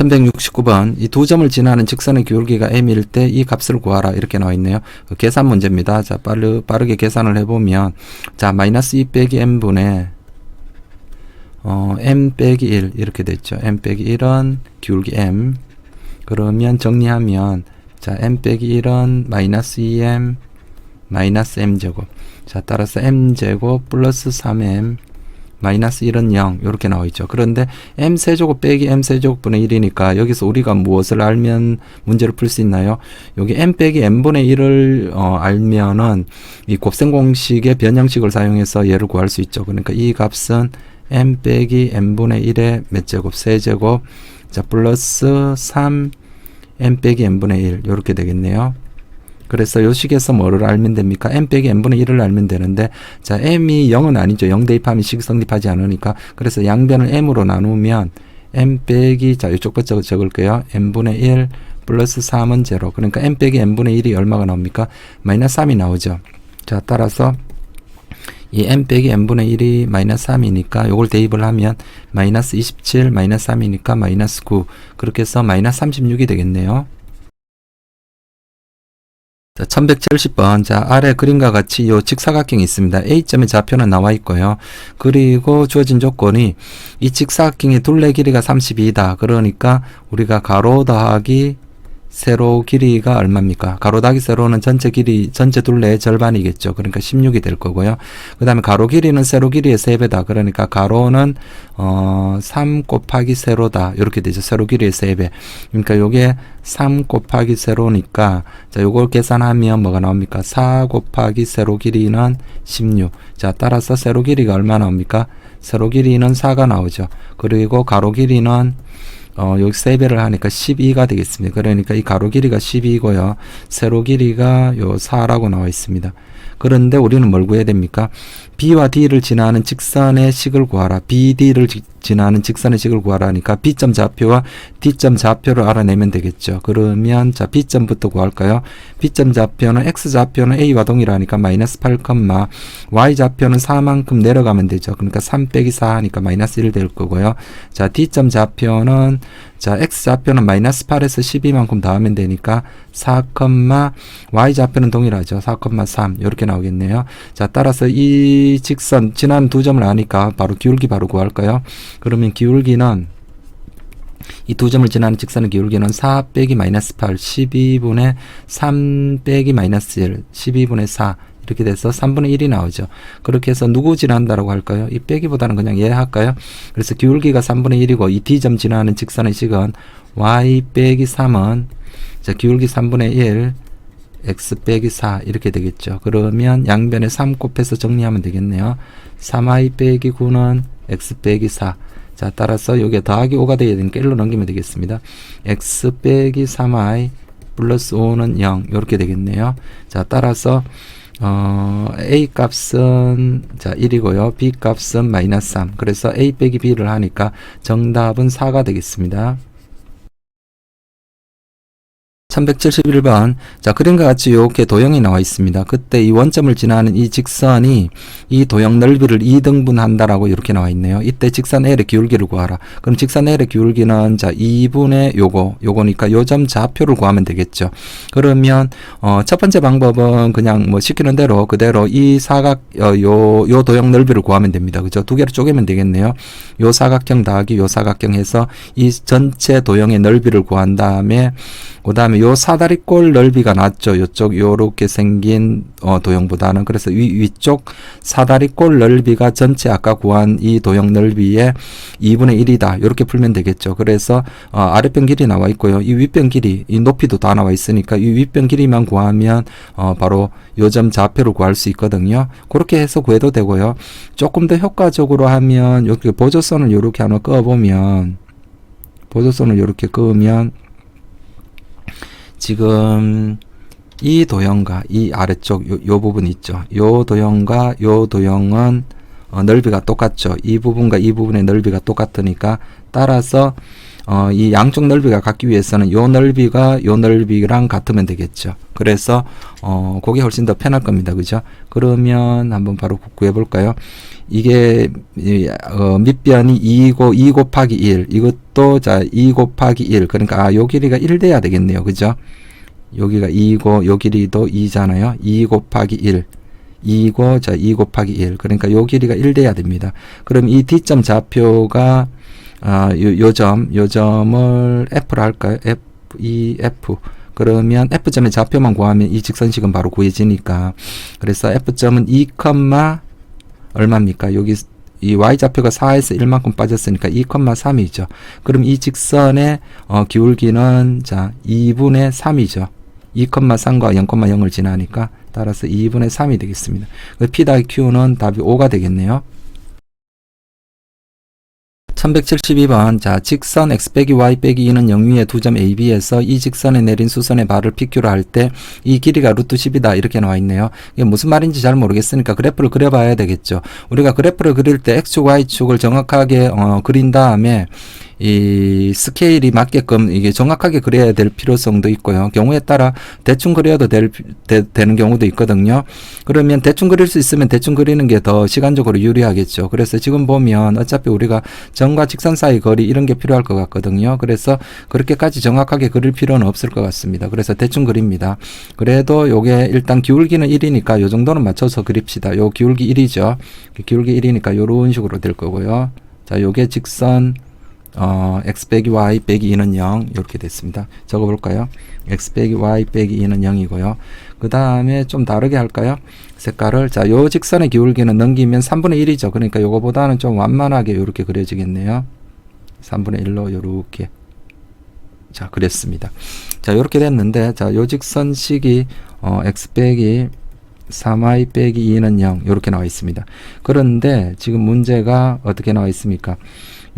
1169번 이 두 점을 지나는 직선의 기울기가 m일 때 이 값을 구하라 이렇게 나와 있네요. 그 계산 문제입니다. 자 빠르, 빠르게 계산을 해보면 자 마이너스 2 빼기 m분의 어, m 빼기 1 이렇게 됐죠. m 빼기 1은 기울기 m 그러면 정리하면 자 m 빼기 1은 마이너스 2m 마이너스 m제곱 자 따라서 m제곱 플러스 3m 마이너스 1은 0 이렇게 나와 있죠. 그런데 m 세제곱 빼기 m 세제곱분의 1이니까 여기서 우리가 무엇을 알면 문제를 풀 수 있나요? 여기 m 빼기 m분의 1을 어, 알면은 이 곱셈 공식의 변형식을 사용해서 얘를 구할 수 있죠. 그러니까 이 값은 m 빼기 m분의 1의 몇 제곱 세제곱 자 플러스 3 m 빼기 m분의 1 이렇게 되겠네요. 그래서 요 식에서 뭐를 알면 됩니까? m 빼기 m분의 1을 알면 되는데 자 m이 0은 아니죠. 0 대입하면 식이 성립하지 않으니까 그래서 양변을 m으로 나누면 m 빼기 자 이쪽부터 적을게요. m분의 1 플러스 3은 제로 그러니까 m 빼기 m분의 1이 얼마가 나옵니까? 마이너스 3이 나오죠. 자 따라서 이 m 빼기 m분의 1이 마이너스 3이니까 요걸 대입을 하면 마이너스 27 마이너스 3이니까 마이너스 9 그렇게 해서 마이너스 36이 되겠네요. 자, 1170번. 자, 아래 그림과 같이 요 직사각형이 있습니다. A점의 좌표는 나와 있고요. 그리고 주어진 조건이 이 직사각형의 둘레 길이가 32다. 그러니까 우리가 가로 더하기 세로 길이가 얼마입니까? 가로 더하기 세로는 전체 길이, 전체 둘레의 절반이겠죠. 그러니까 16이 될 거고요. 그 다음에 가로 길이는 세로 길이의 3배다. 그러니까 가로는, 어, 3 곱하기 세로다. 이렇게 되죠. 세로 길이의 3배. 그러니까 요게 3 곱하기 세로니까, 자, 요걸 계산하면 뭐가 나옵니까? 4 곱하기 세로 길이는 16. 자, 따라서 세로 길이가 얼마 나옵니까? 세로 길이는 4가 나오죠. 그리고 가로 길이는 어, 여기 세배를 하니까 12가 되겠습니다. 그러니까 이 가로 길이가 12고요. 세로 길이가 요 4라고 나와 있습니다. 그런데 우리는 뭘 구해야 됩니까? B와 D를 지나는 직선의 식을 구하라. BD를 지, 지나는 직선의 식을 구하라 하니까 B점 좌표와 D점 좌표를 알아내면 되겠죠. 그러면 자 B점부터 구할까요? B점 좌표는 X 좌표는 A와 동일하니까 마이너스 8, Y 좌표는 4만큼 내려가면 되죠. 그러니까 3 빼기 4 하니까 마이너스 1 될 거고요. 자 D점 좌표는 자 X 좌표는 마이너스 8에서 12만큼 더하면 되니까 4, Y 좌표는 동일하죠. 4,3 이렇게 나오겠네요. 자 따라서 이 직선 지난 두 점을 아니까 바로 기울기 바로 구할까요? 그러면 기울기는 이 두 점을 지나는 직선의 기울기는 4 빼기 마이너스 8, 12분의 3 빼기 마이너스 1, 12분의 4 이렇게 돼서 3분의 1이 나오죠. 그렇게 해서 누구 지난다라고 할까요? 이 빼기보다는 그냥 얘 할까요? 그래서 기울기가 3분의 1이고 이 D점 지나는 직선의 식은 y 빼기 3은 자 기울기 3분의 1 x 빼기 4 이렇게 되겠죠. 그러면 양변에 3 곱해서 정리하면 되겠네요. 3y 빼기 9는 x 빼기 4. 자, 따라서 여기에 더하기 5가 되어야 되니까 1로 넘기면 되겠습니다. x 빼기 3y 플러스 5는 0 이렇게 되겠네요. 자, 따라서 어, a 값은 자 1이고요. b 값은 마이너스 3. 그래서 a 빼기 b를 하니까 정답은 4가 되겠습니다. 1171번. 자, 그림과 같이 이렇게 도형이 나와 있습니다. 그때 이 원점을 지나는 이 직선이 이 도형 넓이를 2등분 한다라고 이렇게 나와 있네요. 이때 직선 L의 기울기를 구하라. 그럼 직선 L의 기울기는 자, 2분의 요거, 요거니까 요점 좌표를 구하면 되겠죠. 그러면, 어, 첫 번째 방법은 그냥 뭐 시키는 대로 그대로 이 사각, 어, 요, 요 도형 넓이를 구하면 됩니다. 그죠? 두 개로 쪼개면 되겠네요. 요 사각형 더하기 요 사각형 해서 이 전체 도형의 넓이를 구한 다음에 그 다음에 요 사다리꼴 넓이가 낮죠. 요쪽 요렇게 생긴 어, 도형보다는 그래서 위, 위쪽 사다리꼴 넓이가 전체 아까 구한 이 도형 넓이의 2분의 1이다. 이렇게 풀면 되겠죠. 그래서 어, 아랫변 길이 나와 있고요. 이 윗변 길이 이 높이도 다 나와 있으니까 이 윗변 길이만 구하면 어, 바로 요점 좌표를 구할 수 있거든요. 그렇게 해서 구해도 되고요. 조금 더 효과적으로 하면 이렇게 보조선을 이렇게 하나 그어보면 보조선을 이렇게 그으면 지금 이 도형과 이 아래쪽 요, 요 부분 있죠. 요 도형과 요 도형은 어, 넓이가 똑같죠. 이 부분과 이 부분의 넓이가 똑같으니까 따라서 어, 이 양쪽 넓이가 같기 위해서는 요 넓이가 요 넓이랑 같으면 되겠죠. 그래서 어, 그게 훨씬 더 편할 겁니다. 그죠? 그러면 한번 바로 구해 볼까요? 이게 이, 어, 밑변이 2고 2 곱하기 1. 이것도 자, 2 곱하기 1. 그러니까 아, 요 길이가 1 돼야 되겠네요. 그죠? 여기가 2고 요 길이도 2잖아요. 2 곱하기 1. 2고 자, 2 곱하기 1. 그러니까 요 길이가 1 돼야 됩니다. 그럼 이 D점 좌표가 아, 요, 요 점, 요 점을 F로 할까요? F, E, F. 그러면 F점의 좌표만 구하면 이 직선식은 바로 구해지니까. 그래서 F점은 2, 얼마입니까? 여기 이 y좌표가 4에서 1만큼 빠졌으니까 2,3이죠. 그럼 이 직선의 어, 기울기는 자 2분의 3이죠. 2,3과 0,0을 지나니까 따라서 2분의 3이 되겠습니다. 그 P 다 Q는 답이 5가 되겠네요. 1172번 자 직선 x 빼기 y 빼기 2는 0 위에 두점 AB에서 이 직선에 내린 수선의 발을 PQ로 할 때 이 길이가 루트 10이다 이렇게 나와 있네요. 이게 무슨 말인지 잘 모르겠으니까 그래프를 그려봐야 되겠죠. 우리가 그래프를 그릴 때 x축 y축을 정확하게 어, 그린 다음에 이 스케일이 맞게끔 이게 정확하게 그려야 될 필요성도 있고요. 경우에 따라 대충 그려도 될, 되, 는 경우도 있거든요. 그러면 대충 그릴 수 있으면 대충 그리는 게 더 시간적으로 유리하겠죠. 그래서 지금 보면 어차피 우리가 점과 직선 사이 거리 이런 게 필요할 것 같거든요. 그래서 그렇게까지 정확하게 그릴 필요는 없을 것 같습니다. 그래서 대충 그립니다. 그래도 요게 일단 기울기는 1이니까 요 정도는 맞춰서 그립시다. 요 기울기 1이죠. 기울기 1이니까 요런 식으로 될 거고요. 자, 요게 직선 어, x 빼기 y 빼기 2는 0 이렇게 됐습니다. 적어볼까요? x 빼기 y 빼기 2는 0이고요. 그 다음에 좀 다르게 할까요? 색깔을 자 요 직선의 기울기는 넘기면 3분의 1이죠. 그러니까 요거보다는 좀 완만하게 이렇게 그려지겠네요. 3분의 1로 요렇게 자 그랬습니다. 자 이렇게 됐는데 자요 직선식이 어, x 빼기 3y 빼기 2는 0 이렇게 나와 있습니다. 그런데 지금 문제가 어떻게 나와 있습니까?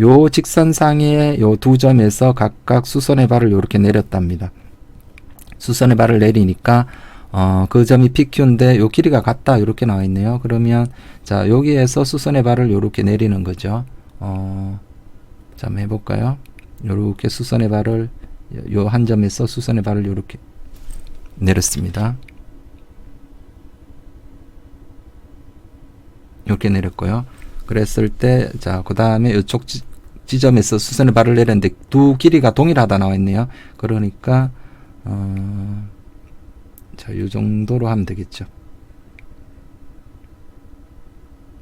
요 직선상의 요 두 점에서 각각 수선의 발을 이렇게 내렸답니다. 수선의 발을 내리니까 어, 그 점이 PQ인데 요 길이가 같다 이렇게 나와 있네요. 그러면 자 여기에서 수선의 발을 이렇게 내리는 거죠. 어, 자 한번 해볼까요? 요렇게 수선의 발을 요 한 점에서 수선의 발을 이렇게 내렸습니다. 이렇게 내렸고요. 그랬을 때, 자, 그 다음에 이쪽 지, 지점에서 수선의 발을 내렸는데 두 길이가 동일하다 나와 있네요. 그러니까, 어, 자, 요 정도로 하면 되겠죠.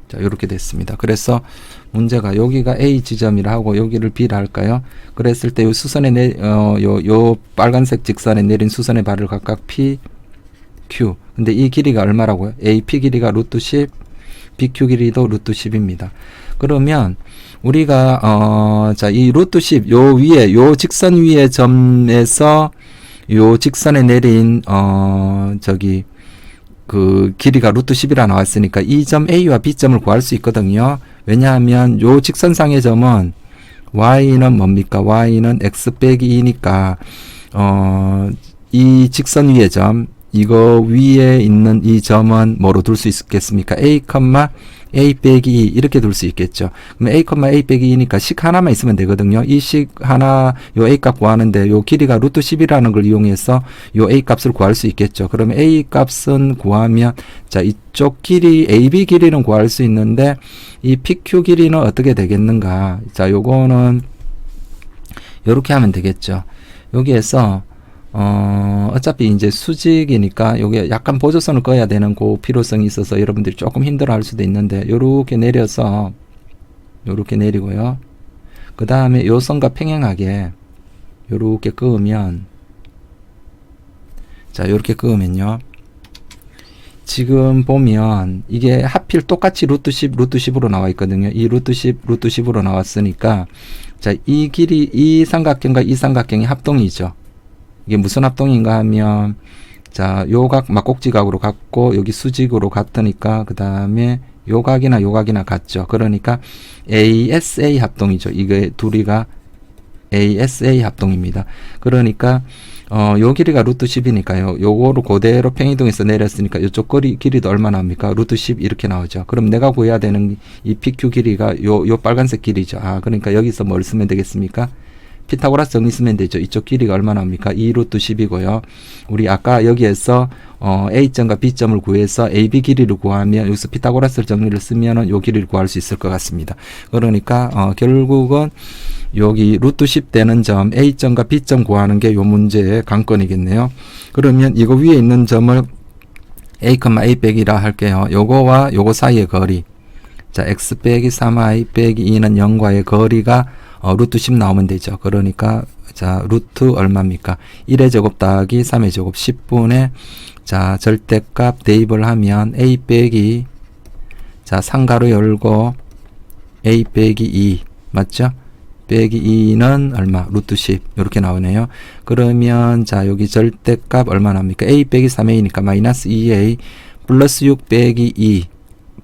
자, 이렇게 됐습니다. 그래서 문제가 여기가 A 지점이라 하고 여기를 B라 할까요? 그랬을 때 요 수선에 내, 어, 요, 요 빨간색 직선에 내린 수선의 발을 각각 P, Q. 근데 이 길이가 얼마라고요? AP 길이가 루트 10, BQ 길이도 루트 10입니다. 그러면 우리가 어, 자, 이 루트 10, 요 위에, 요 직선 위에 점에서 요 직선에 내린 어, 저기 그 길이가 루트 10이라 나왔으니까 이 점 A와 B점을 구할 수 있거든요. 왜냐하면 요 직선상의 점은 y는 뭡니까? y는 x 빼기 2니까 어, 이 직선 위의 점 이거 위에 있는 이 점은 뭐로 둘 수 있겠습니까? a, a 빼기 2 이렇게 둘 수 있겠죠. 그럼 a, a 빼기 2니까 식 하나만 있으면 되거든요. 이 식 하나 요 a 값 구하는데 요 길이가 루트 10이라는 걸 이용해서 요 a 값을 구할 수 있겠죠. 그러면 a 값은 구하면 자 이쪽 길이 ab 길이는 구할 수 있는데 이 pq 길이는 어떻게 되겠는가? 자 요거는 요렇게 하면 되겠죠. 여기에서 어, 어차피 이제 수직이니까 요게 약간 보조선을 꺼야 되는 그 필요성이 있어서 여러분들이 조금 힘들어 할 수도 있는데 요렇게 내려서 요렇게 내리고요. 그 다음에 요 선과 평행하게 요렇게 그으면 자 요렇게 그으면요. 지금 보면 이게 하필 똑같이 루트 10, 루트 10으로 나와 있거든요. 이 루트 10, 루트 10으로 나왔으니까 자, 이 길이 이 삼각형과 이 삼각형이 합동이죠. 이게 무슨 합동인가 하면 자, 요각 막곡지각으로 같고 여기 수직으로 같으니까 그 다음에 요각이나 요각이나 같죠. 그러니까 ASA 합동이죠. 이게 둘이가 ASA 합동입니다. 그러니까 어, 요 길이가 루트 10이니까요. 요거를 그대로 평이동에서 내렸으니까 요쪽 거리, 길이도 얼마 나옵니까? 루트 10 이렇게 나오죠. 그럼 내가 구해야 되는 이 PQ 길이가 요, 요 빨간색 길이죠. 아, 그러니까 여기서 뭘 쓰면 되겠습니까? 피타고라스 정리 쓰면 되죠. 이쪽 길이가 얼마 나 옵니까? 2 루트 10이고요. 우리 아까 여기에서 어, A점과 B점을 구해서 AB 길이를 구하면 여기서 피타고라스 정리를 쓰면은 요 길이를 구할 수 있을 것 같습니다. 그러니까 어, 결국은 여기 루트 10 되는 점 A점과 B점 구하는 게 요 문제의 관건이겠네요. 그러면 이거 위에 있는 점을 A, A 빼기라 할게요. 요거와 요거 사이의 거리. 자, x 빼기 3i 빼기 2는 0과의 거리가 어, 루트 10 나오면 되죠. 그러니까 자, 루트 얼마입니까? 1의 제곱 더하기 3의 제곱 10분의 자, 절대값 대입을 하면 a 빼기 자, 상가로 열고 a 빼기 2 맞죠? 빼기 2는 얼마? 루트 10 이렇게 나오네요. 그러면 자 여기 절대값 얼마 나옵니까? a 빼기 3a니까 마이너스 2a 플러스 6 빼기 2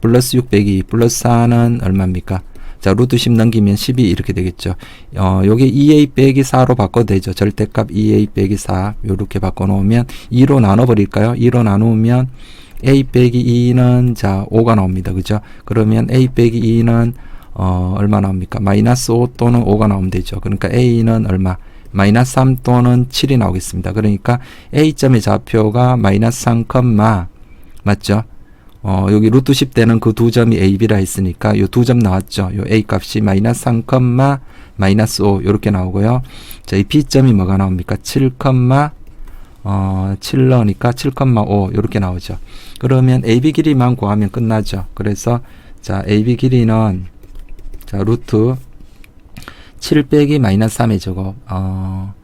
플러스 6 빼기 2 플러스 4는 얼마입니까? 자 루트 10 넘기면 12 이렇게 되겠죠. 어 여기 2a 빼기 4로 바꿔도 되죠. 절대값 2a 빼기 4 이렇게 바꿔 놓으면 2로 나눠 버릴까요? 2로 나누면 a 빼기 2는 자 5가 나옵니다. 그죠? 그러면 a 빼기 2는 어, 얼마 나옵니까? 마이너스 5 또는 5가 나오면 되죠. 그러니까 A는 얼마? 마이너스 3 또는 7이 나오겠습니다. 그러니까 A점의 좌표가 마이너스 3, 맞죠? 어, 여기 루트 10 되는 그 두 점이 A, B라 했으니까 요 두 점 나왔죠. 요 A 값이 마이너스 3, 마이너스 5 이렇게 나오고요. 자, 이 B점이 뭐가 나옵니까? 7, 어, 7 넣으니까 7,5 이렇게 나오죠. 그러면 AB 길이만 구하면 끝나죠. 그래서 자, AB 길이는 자, 루트 7 빼기 마이너스 3의 제곱, 어,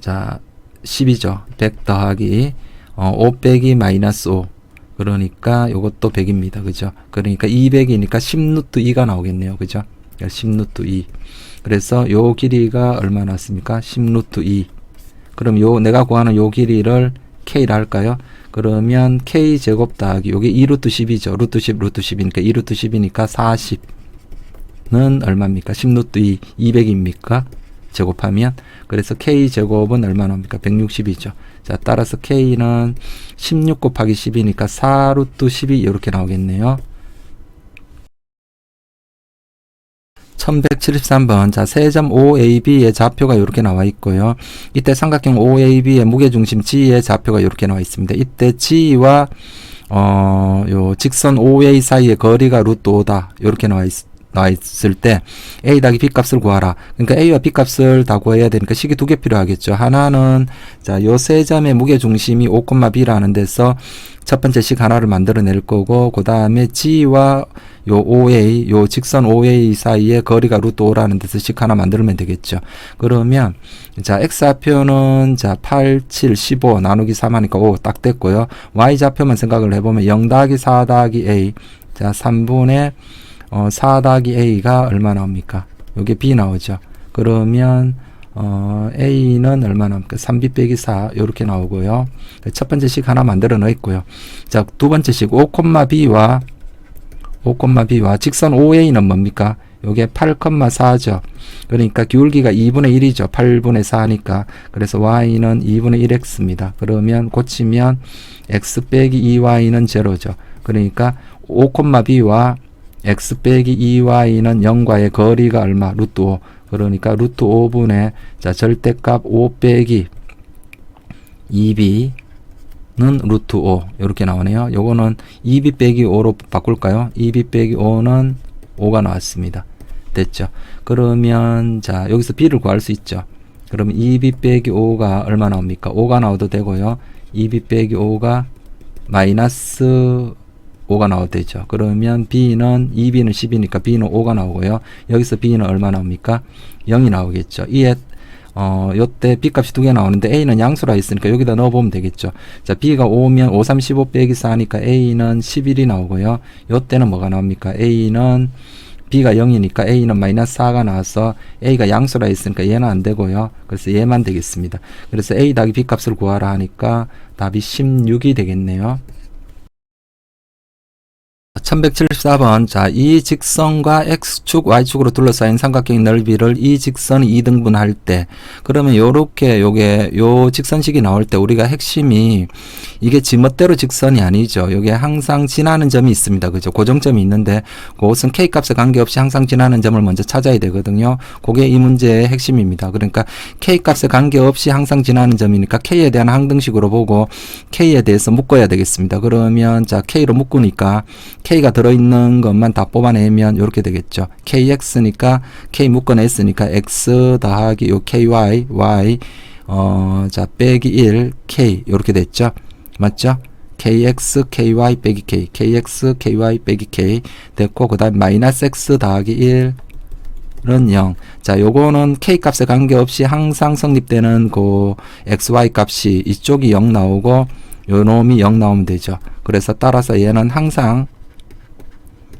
자, 10이죠. 100 더하기, 어, 5 빼기 마이너스 5. 그러니까 요것도 100입니다. 그죠? 그러니까 200이니까 10루트 2가 나오겠네요. 그죠? 10루트 2. 그래서 요 길이가 얼마 나왔습니까? 10루트 2. 그럼 요, 내가 구하는 요 길이를 K라 할까요? 그러면 K 제곱 더하기, 요게 2루트 10이죠. 루트 10, 루트 10이니까 2루트 10이니까 40. 는 얼마입니까? 10루트 2, 200입니까? 제곱하면 그래서 k 제곱은 얼마 나옵니까? 160이죠. 자, 따라서 k는 16 곱하기 10이니까 4루트 12 이렇게 나오겠네요. 1173번. 자, 세점 OAB의 좌표가 이렇게 나와 있고요. 이때 삼각형 OAB의 무게중심 G의 좌표가 이렇게 나와 있습니다. 이때 G와 어, 요 직선 OA 사이의 거리가 루트 5다. 이렇게 나와 있, 나와 있을 때 a 더하기 b 값을 구하라. 그러니까 a와 b 값을 다 구해야 되니까 식이 두 개 필요하겠죠. 하나는 자, 요 세 점의 무게 중심이 5, b라는 데서 첫 번째 식 하나를 만들어낼 거고 그 다음에 g와 요 OA, 요 직선 OA 사이의 거리가 루트 5라는 데서 식 하나 만들면 되겠죠. 그러면 자, x좌표는 자, 8, 7, 15 나누기 3 하니까 5 딱 됐고요. y좌표만 생각을 해 보면 0 더하기 4 더하기 a 자, 3분의 어, 4 더하기 a가 얼마 나옵니까? 요게 b 나오죠. 그러면 어, a는 얼마 나옵니까? 3b 빼기 4 요렇게 나오고요. 첫 번째 식 하나 만들어 넣었고요. 자, 두 번째 식 5, b와 5, b와 직선 OA는 뭡니까? 요게 8,4죠. 그러니까 기울기가 2분의 1이죠. 8분의 4니까. 그래서 y는 2분의 1x입니다. 그러면 고치면 x 빼기 2y는 제로죠. 그러니까 5, b와 x 빼기 2y는 0과의 거리가 얼마? 루트 5. 그러니까 루트 5분의 자 절대값 5 빼기 2b는 루트 5 이렇게 나오네요. 요거는 2b 빼기 5로 바꿀까요? 2b 빼기 5는 5가 나왔습니다. 됐죠? 그러면 자 여기서 b를 구할 수 있죠. 그러면 2b 빼기 5가 얼마 나옵니까? 5가 나와도 되고요. 2b 빼기 5가 마이너스 5가 나와도 되죠. 그러면 B는 2B는 10이니까 B는 5가 나오고요. 여기서 B는 얼마 나옵니까? 0이 나오겠죠. 이에 어, 요때 B 값이 두 개 나오는데 A는 양수라 있으니까 여기다 넣어보면 되겠죠. 자, B가 5면 5, 3, 15 빼기 4니까 A는 11이 나오고요. 요때는 뭐가 나옵니까? A는 B가 0이니까 A는 마이너스 4가 나와서 A가 양수라 있으니까 얘는 안 되고요. 그래서 얘만 되겠습니다. 그래서 A 더하기 B 값을 구하라 하니까 답이 16이 되겠네요. 1174번. 자, 이 직선과 X축, Y축으로 둘러싸인 삼각형의 넓이를 이 직선이 2등분 할 때, 그러면 요렇게, 요게, 요 직선식이 나올 때 우리가 핵심이 이게 지멋대로 직선이 아니죠. 요게 항상 지나는 점이 있습니다. 그죠? 고정점이 있는데, 그것은 K 값에 관계없이 항상 지나는 점을 먼저 찾아야 되거든요. 그게 이 문제의 핵심입니다. 그러니까 K 값에 관계없이 항상 지나는 점이니까 K에 대한 항등식으로 보고 K에 대해서 묶어야 되겠습니다. 그러면 자, K로 묶으니까 K 가 들어있는 것만 다 뽑아내면 이렇게 되겠죠. KX니까 K 묶어냈으니까 X 더하기 요 KY, Y, 어, 자, 빼기 1, K, 이렇게 됐죠. 맞죠? KX, KY 빼기 K, KX, KY 빼기 K 됐고, 그 다음 마이너스 X 더하기 1, 은 0. 자, 요거는 K 값에 관계없이 항상 성립되는 그 XY 값이 이쪽이 0 나오고 요 놈이 0 나오면 되죠. 그래서 따라서 얘는 항상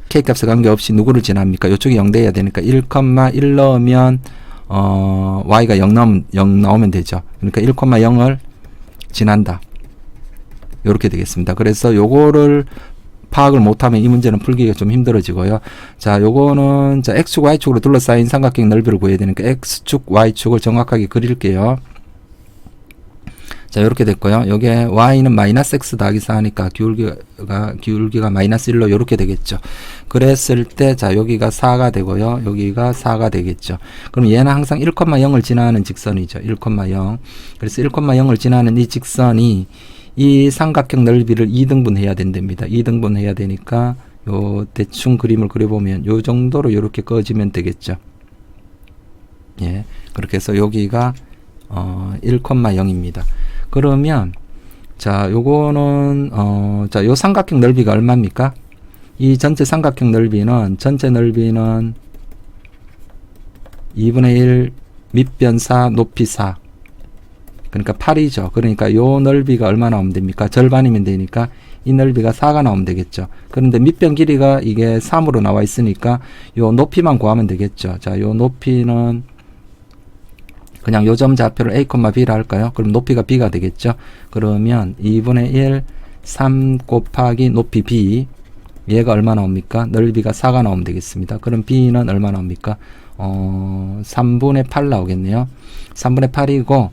K 값에 관계없이 누구를 지납니까? 요쪽이 0 돼야 되니까 1,1 넣으면 어, Y가 0 나오면 0 나오면 되죠. 그러니까 1,0을 지난다. 요렇게 되겠습니다. 그래서 요거를 파악을 못하면 이 문제는 풀기가 좀 힘들어지고요. 자, 요거는 자 x축, y축으로 둘러싸인 삼각형 넓이를 구해야 되니까 x축, y축을 정확하게 그릴게요. 자, 이렇게 됐고요. 여기에 y는 마이너스 x 더하기 4니까 기울기가 기울기가 마이너스 1로 이렇게 되겠죠. 그랬을 때 자, 여기가 4가 되고요. 여기가 4가 되겠죠. 그럼 얘는 항상 1,0을 지나는 직선이죠. 1,0. 그래서 1,0을 지나는 이 직선이 이 삼각형 넓이를 2등분 해야 된답니다. 2등분 해야 되니까 요 대충 그림을 그려보면 요 정도로 이렇게 꺼지면 되겠죠. 예. 그렇게 해서 여기가 어 1,0입니다. 그러면 자, 요거는 어 자, 요 삼각형 넓이가 얼마입니까? 이 전체 삼각형 넓이는 전체 넓이는 2분의 1 밑변 4 높이 4 그러니까 8이죠. 그러니까 요 넓이가 얼마 나오면 됩니까? 절반이면 되니까 이 넓이가 4가 나오면 되겠죠. 그런데 밑변 길이가 이게 3으로 나와 있으니까 요 높이만 구하면 되겠죠. 자, 요 높이는 그냥 요점 좌표를 a, b라 할까요? 그럼 높이가 b가 되겠죠. 그러면 2분의 1, 3 곱하기 높이 b 얘가 얼마 나옵니까? 넓이가 4가 나오면 되겠습니다. 그럼 b는 얼마 나옵니까? 어, 3분의 8 나오겠네요. 3분의 8이고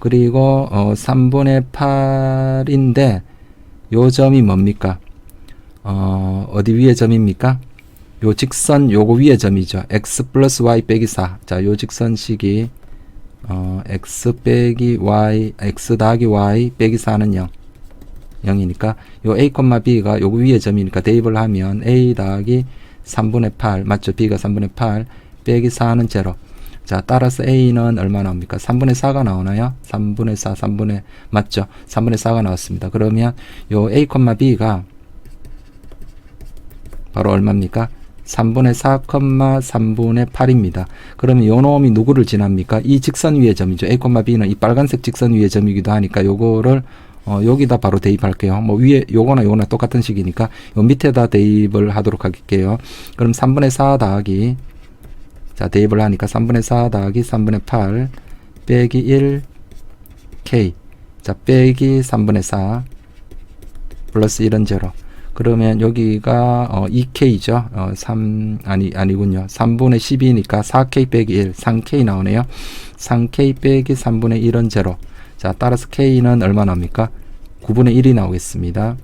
그리고 어 3분의 8인데 요 점이 뭡니까? 어 어디 위에 점입니까? 요 직선 요거 위에 점이죠. x 플러스 y 빼기 4. 자, 요 직선 식이 어 x 빼기 y x 더하기 y 빼기 4는 0. 0이니까 요 a, b가 요거 위에 점이니까 대입을 하면 a 더하기 3분의 8 맞죠? b가 3분의 8 빼기 4는 제로. 자, 따라서 A는 얼마 나옵니까? 3분의 4가 나오나요? 3분의 4, 3분의, 맞죠? 3분의 4가 나왔습니다. 그러면 요 A, B가 바로 얼마입니까? 3분의 4, 3분의 8입니다. 그러면 요 놈이 누구를 지납니까? 이 직선 위의 점이죠. A, B는 이 빨간색 직선 위의 점이기도 하니까 요거를 어, 여기다 바로 대입할게요. 뭐 위에 요거나 요거나 똑같은 식이니까 요 밑에다 대입을 하도록 할게요. 그럼 3분의 4 더하기 자, 대입을 하니까 3분의 4 더하기 3분의 8 빼기 1 k 자, 빼기 3분의 4 플러스 1은 0 그러면 여기가 어, 2k죠. 어, 3 아니 아니군요. 3분의 12니까 4k 빼기 1 3k 나오네요. 3k 빼기 3분의 1은 0 자, 따라서 k는 얼마 나옵니까? 9분의 1이 나오겠습니다.